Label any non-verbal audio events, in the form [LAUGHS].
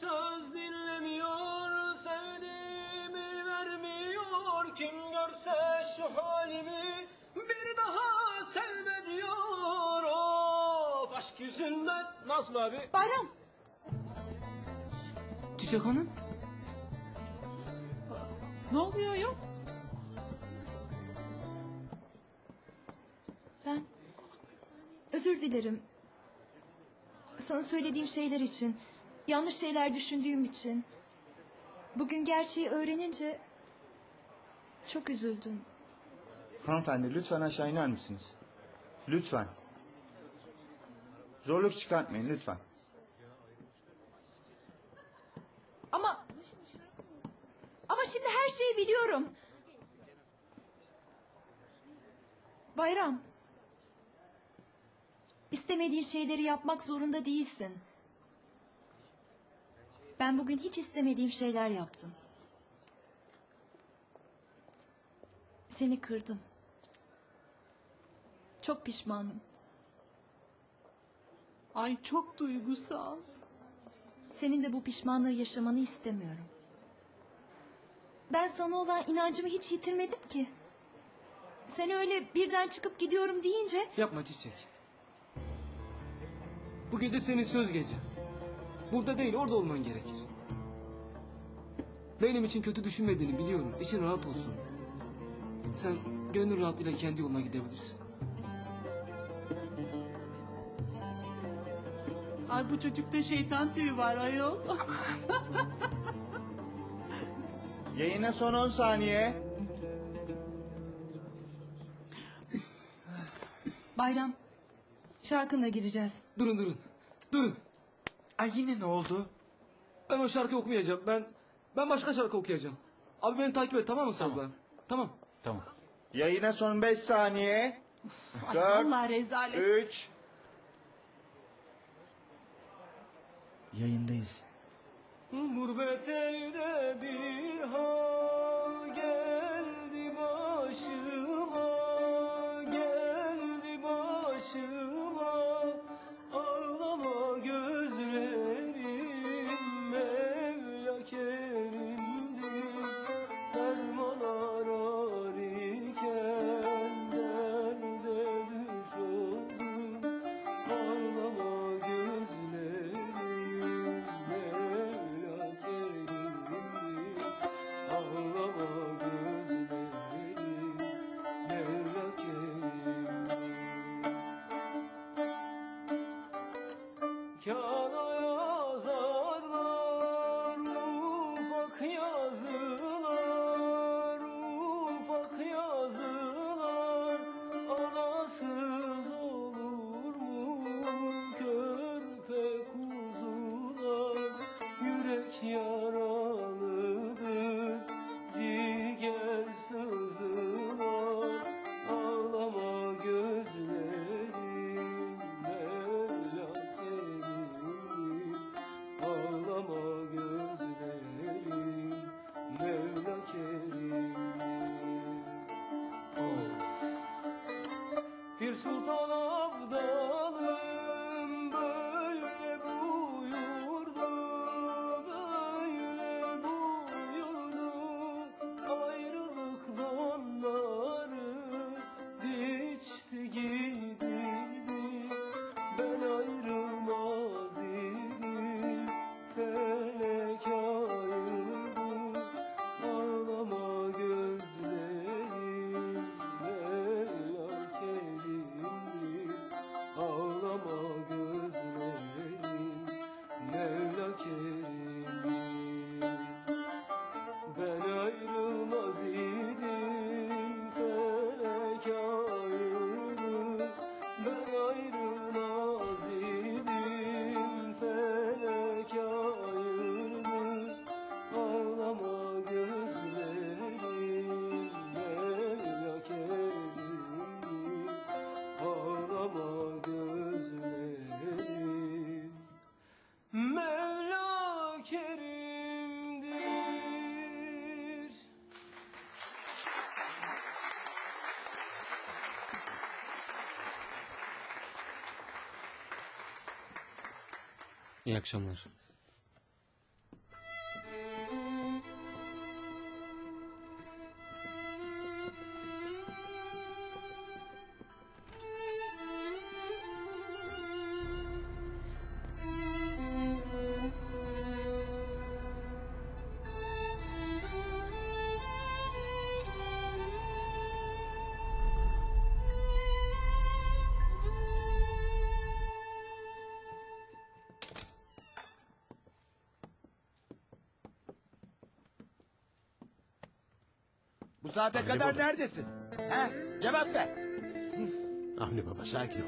söz dinlemiyor Sevdiğimi vermiyor Kim görse şu halimi Bir daha sevme diyor Of aşk yüzünden Nasıl abi? Bayram. Çiçek Hanım Ne oluyor yok? Ben özür dilerim. Sana söylediğim şeyler için, yanlış şeyler düşündüğüm için. Bugün gerçeği öğrenince çok üzüldüm. Hanımefendi lütfen aşağı iner misiniz? Lütfen. Zorluk çıkartmayın lütfen. Ama ama şimdi her şeyi biliyorum. Bayram. İstemediğin şeyleri yapmak zorunda değilsin. Ben bugün hiç istemediğim şeyler yaptım. Seni kırdım. Çok pişmanım. Ay çok duygusal. Senin de bu pişmanlığı yaşamanı istemiyorum. Ben sana olan inancımı hiç yitirmedim ki. Sen öyle birden çıkıp gidiyorum deyince Yapma Çiçek Bu gece senin söz gece Burada değil orada olman gerekir Benim için kötü düşünmediğini biliyorum İçin rahat olsun Sen gönül rahatlığıyla kendi yoluna gidebilirsin Ay bu çocukta şeytan tüyü var ayol. [LAUGHS] Yayına son 10 saniye. Bayram, şarkına gireceğiz. Durun durun Durun Ay yine ne oldu? Ben o şarkı okumayacağım Ben ben başka şarkı okuyacağım Abi beni takip et tamam mı sazlar Tamam Tamam. Yayına son 5 saniye. Ay 4, Allah rezalet. 3. Yayındayız. Gurbet elde bir hal geldi başıma 今日の Bir Ben İyi akşamlar. Bu saate Avni kadar baba. neredesin? He? Cevap ver. Avni baba sakin ol.